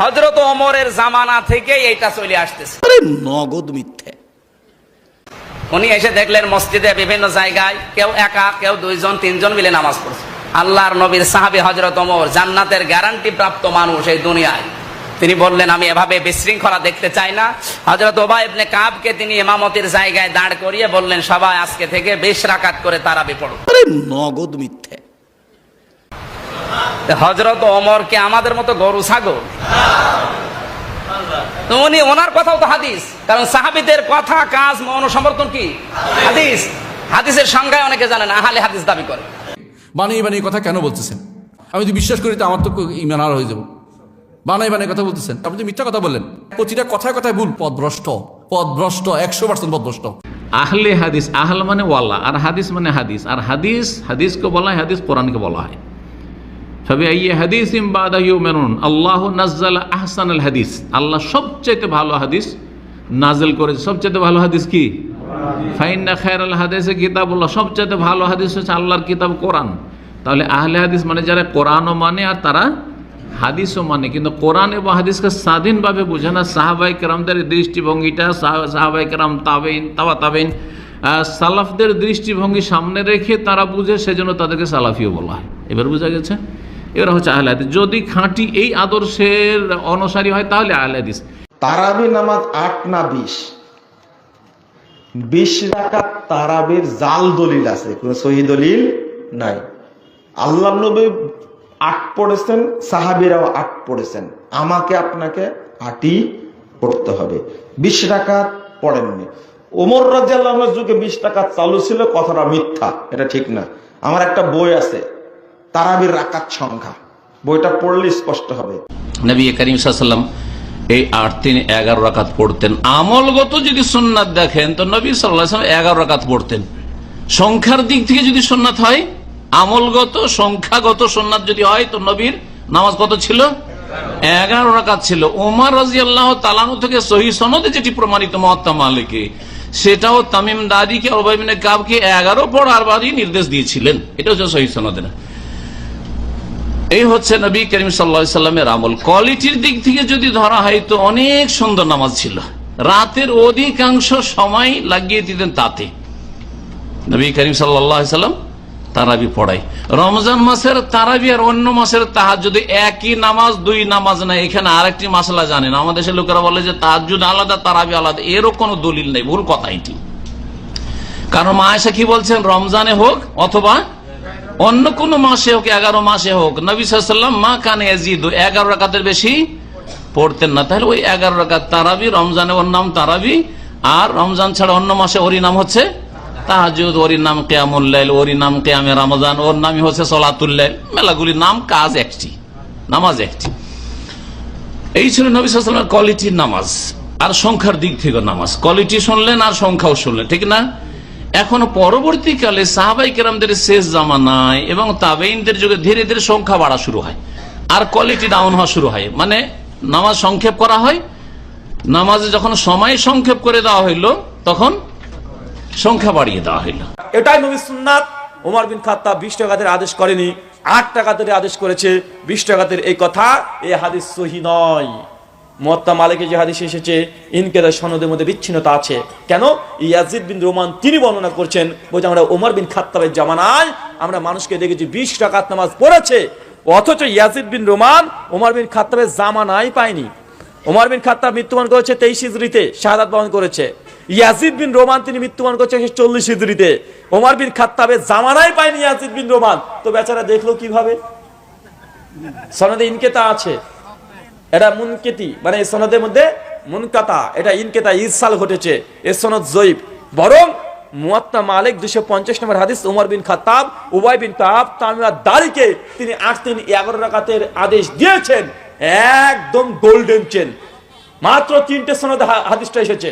হজরত ওমরের জামানা থেকে এইটা চলে আসতেছে। আরে নগদ মিথ্যে। উনি এসে দেখলেন মসজিদে বিভিন্ন জায়গায় কেউ একা কেউ দুইজন তিনজন মিলে নামাজ পড়ছে। আল্লাহর নবীর সাহাবি হজরত ওমর জান্নাতের গ্যারান্টি প্রাপ্ত মানুষ এই দুনিয়ায়। তিনি বললেন আমি এভাবে বিশৃঙ্খলা দেখতে চাই না। হজরত ওবা ইবনে কাবকে তিনি ইমামতির জায়গায় দাঁড় করিয়ে বললেন সবাই আজকে থেকে বেশ রাকাত করে তারাবি পড়ো। নগদ মিথ্যে। হজরত অমর কে আমাদের মতো গরু ছাগল? উনি ওনার কথাও তো হাদিস। কারণ সাহাবিদের কথা কাজ মন সমর্থন কি? হাদিস। হাদিসের সংজ্ঞায় অনেকে জানেন আহালে হাদিস দাবি করে। বানিয়ে বানিয়ে কথা কেন বলতেছেন? আমি যদি বিশ্বাস করি তো আমার তো ইমান আর হয়ে যাব। বানাই বানিয়ে কথা বলতেছেন। আপনি মিথ্যা কথা বললেন। প্রতিটা কথায় কথায় ভুল। পদভ্রষ্ট। পদভ্রষ্ট। একশো পার্সেন্ট পদভ্রষ্ট। আহলে হাদিস আহল মানে ওয়াল্লা আর হাদিস মানে হাদিস। আর হাদিস হাদিসকে বলা হয় হাদিস কোরআনকে বলা হয়। সবে আইয়ে হাদিস ইমবাদাহিউ মেনুন আল্লাহ নাজ্জাল আহসান আল হাদিস। আল্লাহ সবচাইতে ভালো হাদিস নাজেল করেছে। সবচাইতে ভালো হাদিস কি? ফাইন্না খায়ের আল হাদিসে কিতাবুল্লাহ। সবচাইতে ভালো হাদিস হচ্ছে আল্লাহর কিতাব কোরআন। তাহলে আহলে হাদিস মানে যারা কোরআনও মানে আর তারা হাদিসও মানে। কিন্তু কোরআন এবং হাদিসকে স্বাধীনভাবে বোঝে না। সাহাবাই কেরামদের দৃষ্টিভঙ্গিটা, সাহা- সাহাবাই কেরাম তাবেইন তাবা তাবেইন সালাফদের দৃষ্টিভঙ্গি সামনে রেখে তারা বুঝে, সেজন্য তাদেরকে সালাফিও বলা হয়। এবার বোঝা গেছে? এরা হচ্ছে আহলে হাদিস। যদি খাঁটি এই আদর্শের অনুসারী হয়, তাহলে আহলে হাদিস। তারাবি নামাজ আট না বিশ? বিশ রাকাত তারাবির জাল দলিল আছে, কোন সহি দলিল নাই। আল্লাহ নবী আট পড়েছেন, সাহাবিরাও আট পড়েছেন। আমাকে আপনাকে আটই পড়তে হবে। বিশ রাকাত পড়েননি। ওমর রাজিয়াল্লাহর যুগে বিশ টাকা চালু ছিল, কথাটা মিথ্যা, এটা ঠিক না। আমার একটা বই আছে তারাবির রাকাত সংখ্যা। বইটা পড়লে স্পষ্ট হবে। নবী করিম সাল্লাম এই আট তিন এগারো রাকাত পড়তেন। আমলগত যদি সোননাথ দেখেন, তো নবী সাল্লাহ এগারো রাকাত পড়তেন। সংখ্যার দিক থেকে যদি সোননাথ হয়, আমলগত, সংখ্যাগত সোননাথ যদি হয়, তো নবীর নামাজ কত ছিল? এগারো রাকাত ছিল। ওমর রাজি আল্লাহ তালানু থেকে সহি সনদে যেটি প্রমাণিত মহাত্মা মালিকে, সেটাও তামিম দাদিকে ওবাইবিনে কাবকে এগারো পড়ার বাদই নির্দেশ দিয়েছিলেন। এটা হচ্ছে সহি সনদের এই হচ্ছে নবী করিম সাল্লা সাল্লামের আমল। কোয়ালিটির দিক থেকে যদি ধরা হয়, তো অনেক সুন্দর নামাজ ছিল। রাতের অধিকাংশ সময় লাগিয়ে দিতেন তাতে। নবী করিম সাল্লাম তারাবি পড়াই রমজান মাসের তারাবি আর অন্য মাসের তাহার যদি একই নামাজ, দুই নামাজ নাই। এখানে আরেকটি মাসলা জানেন। আমাদের দেশের লোকেরা বলে যে তাহাজুদ আলাদা, তারাবি আলাদা। এরও কোনো দলিল নেই। ভুল কথা এটি। কারণ মা কি বলছেন? রমজানে হোক অথবা অন্য কোন মাসে হোক, এগারো মাসে হোক, নবী সাল্লাম মা কানে এগারো রাকাতের বেশি পড়তেন না। তাহলে ওই এগারো রাকাত তারাবি, রমজানে ওর নাম তারাবি, আর রমজান ছাড়া অন্য মাসে ওরই নাম হচ্ছে রমজান, ওর হচ্ছে নাম কাজ একটি, নামাজ একটি। এই ছিল কোয়ালিটির নামাজ, আর সংখ্যার দিক থেকে নামাজ। কোয়ালিটি শুনলেন আর সংখ্যাও শুনলেন, ঠিক না? এখন পরবর্তীকালে সাহাবাই কেরামদের শেষ জামানায় এবং তাবেইনদের যুগে ধীরে ধীরে সংখ্যা বাড়া শুরু হয়। আর কোয়ালিটি ডাউন হওয়া শুরু হয়। মানে নামাজ সংক্ষেপ করা হয়। নামাজে যখন সময় সংক্ষেপ করে দেওয়া হইল, তখন সংখ্যা বাড়িয়ে দেওয়া হইল। এটাই নবী সুন্নাত। ওমর বিন খাত্তাব বিশ টাকাতের আদেশ করেনি। আট টাকাতের আদেশ করেছে। বিশ টাকাতের এই কথা, এই হাদিস সহি নয়। মত্তা মালিকে যে হাদিস এসেছে, ইনকেদার সনদের মধ্যে বিচ্ছিন্নতা আছে। কেন? ইয়াজিদ বিন রোমান তিনি বর্ণনা করছেন, বলছে, আমরা ওমর বিন খাত্তাবের জামানায় আমরা মানুষকে দেখেছি, বিশ টাকাত নামাজ পড়েছে। অথচ Yazid bin Roman Omar bin খাত্তাবের জামানায় পায়নি। ওমর বিন খাত্তাব মৃত্যুবরণ করেছে তেইশ হিজড়িতে, শাহাদাত বহন করেছে। ইয়াজিদ বিন রোমান তিনি মৃত্যুবরণ করেছে চল্লিশ হিজড়িতে। ওমর বিন খাত্তাবের জামানায় পায়নি ইয়াজিদ বিন রোমান। তো বেচারা দেখল কীভাবে? সনদে ইনকেতা আছে। এটা মুনকেতি মানে এই সনদের মধ্যে মুনকাতা, এটা ইনকেতা, ইরসাল ঘটেছে, এ সনদ জয়ীব। বরং মুয়াত্তা মালিক দুশো পঞ্চাশ নম্বর হাদিস, উমর বিন খাত্তাব, উবাই বিন কাব তামিয়া দারিকে তিনি আট তিন এগারো রাকাতের আদেশ দিয়েছেন, একদম গোল্ডেন চেন মাত্র তিনটে সনদ হাদিসটা এসেছে।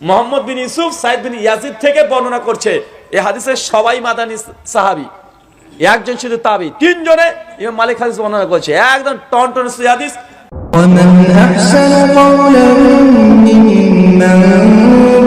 Muhammad bin Yusuf, Said bin Yazid থেকে বর্ণনা করছে, এ হাদিসের সবাই মাদানি সাহাবি। একজন শুধু তাবি তিনজনে ইমাম মালিক হাদিস বর্ণনা করছে একদম টন টন সই হাদিস ومن أحسن قولا ممن